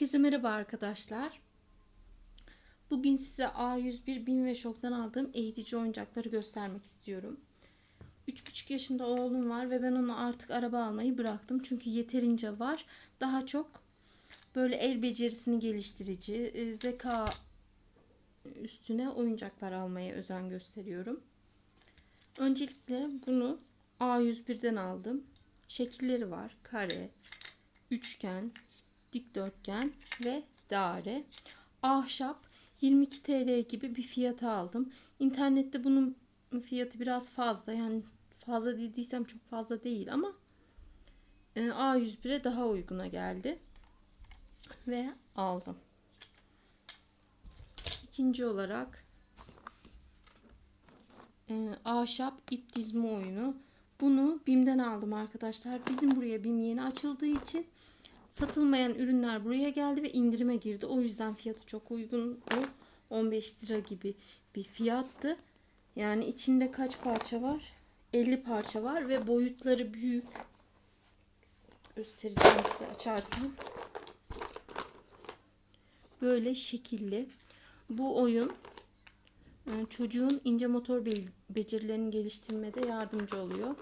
Herkese merhaba arkadaşlar. Bugün size A101 Bin ve Şok'tan aldığım eğitici oyuncakları göstermek istiyorum. 3,5 yaşında oğlum var ve ben ona artık araba almayı bıraktım. Çünkü yeterince var. Daha çok böyle el becerisini geliştirici, e, zeka üstüne oyuncaklar almaya özen gösteriyorum. Öncelikle bunu A101'den aldım. Şekilleri var. Kare, üçgen, dikdörtgen ve daire. Ahşap 22 TL gibi bir fiyata aldım. İnternette bunun fiyatı biraz fazla. Yani fazla dediysem çok fazla değil ama e, A101'e daha uyguna geldi. Ve aldım. İkinci olarak e, ahşap ip dizme oyunu. Bunu BİM'den aldım arkadaşlar. Bizim buraya BİM yeni açıldığı için satılmayan ürünler buraya geldi ve indirime girdi. O yüzden fiyatı çok uygun. O 15 lira gibi bir fiyattı. Yani içinde kaç parça var? 50 parça var ve boyutları büyük. Göstereceğim size açarsam. Böyle şekilli. Bu oyun e, çocuğun ince motor becerilerini geliştirmede yardımcı oluyor.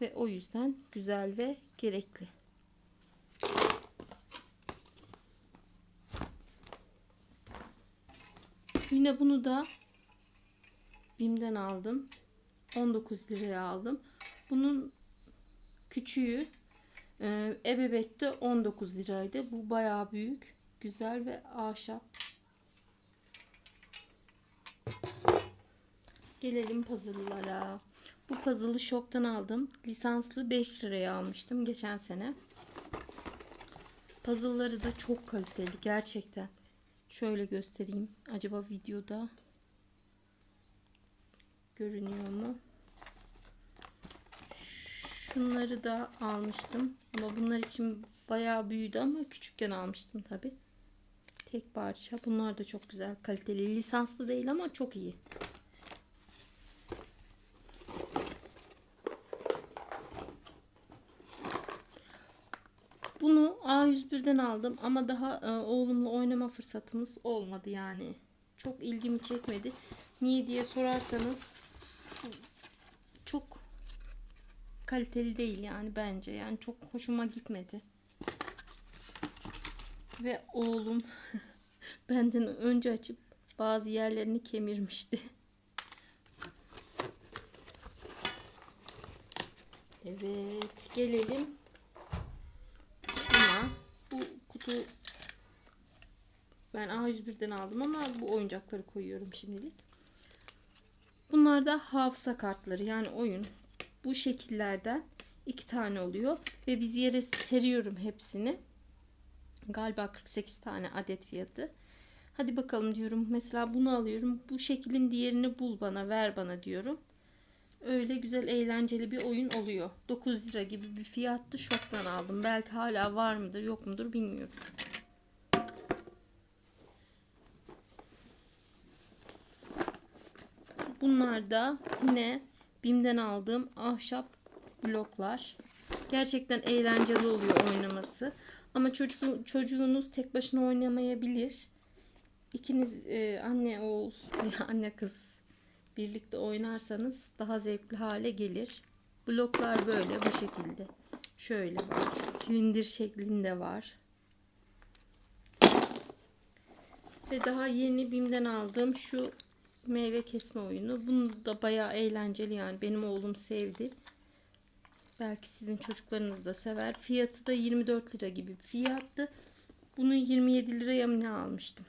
Ve o yüzden güzel ve gerekli. Yine bunu da BİM'den aldım. 19 liraya aldım. Bunun küçüğü e, ebebekte 19 liraydı. Bu bayağı büyük, güzel ve ahşap. Gelelim puzzle'lara. Bu puzzle'ı şoktan aldım. Lisanslı 5 liraya almıştım geçen sene. Puzzle'ları da çok kaliteli gerçekten. Şöyle göstereyim. Acaba videoda görünüyor mu? Şunları da almıştım. Ama bunlar için bayağı büyüdü ama küçükken almıştım tabi. Tek parça. Bunlar da çok güzel kaliteli. Lisanslı değil ama çok iyi. Bunu A101'den aldım ama daha e, oğlumla oynama fırsatımız olmadı yani. Çok ilgimi çekmedi. Niye diye sorarsanız çok kaliteli değil yani bence. Yani çok hoşuma gitmedi. Ve oğlum benden önce açıp bazı yerlerini kemirmişti. Evet, gelelim kutu ben A101'den aldım ama bu oyuncakları koyuyorum şimdilik. Bunlar da hafıza kartları yani oyun. Bu şekillerden iki tane oluyor ve biz yere seriyorum hepsini. Galiba 48 tane adet fiyatı. Hadi bakalım diyorum. Mesela bunu alıyorum. Bu şeklin diğerini bul bana, ver bana diyorum. Öyle güzel eğlenceli bir oyun oluyor. 9 lira gibi bir fiyattı. Şoktan aldım. Belki hala var mıdır yok mudur bilmiyorum. Bunlar da yine BİM'den aldığım ahşap bloklar. Gerçekten eğlenceli oluyor oynaması. Ama çocuğu, çocuğunuz tek başına oynamayabilir. İkiniz e, anne oğul anne kız birlikte oynarsanız daha zevkli hale gelir. Bloklar böyle bu şekilde. Şöyle var. Silindir şeklinde var. Ve daha yeni BİM'den aldığım şu meyve kesme oyunu. Bunu da bayağı eğlenceli yani. Benim oğlum sevdi. Belki sizin çocuklarınız da sever. Fiyatı da 24 lira gibi bir fiyattı. Bunu 27 liraya mı ne almıştım.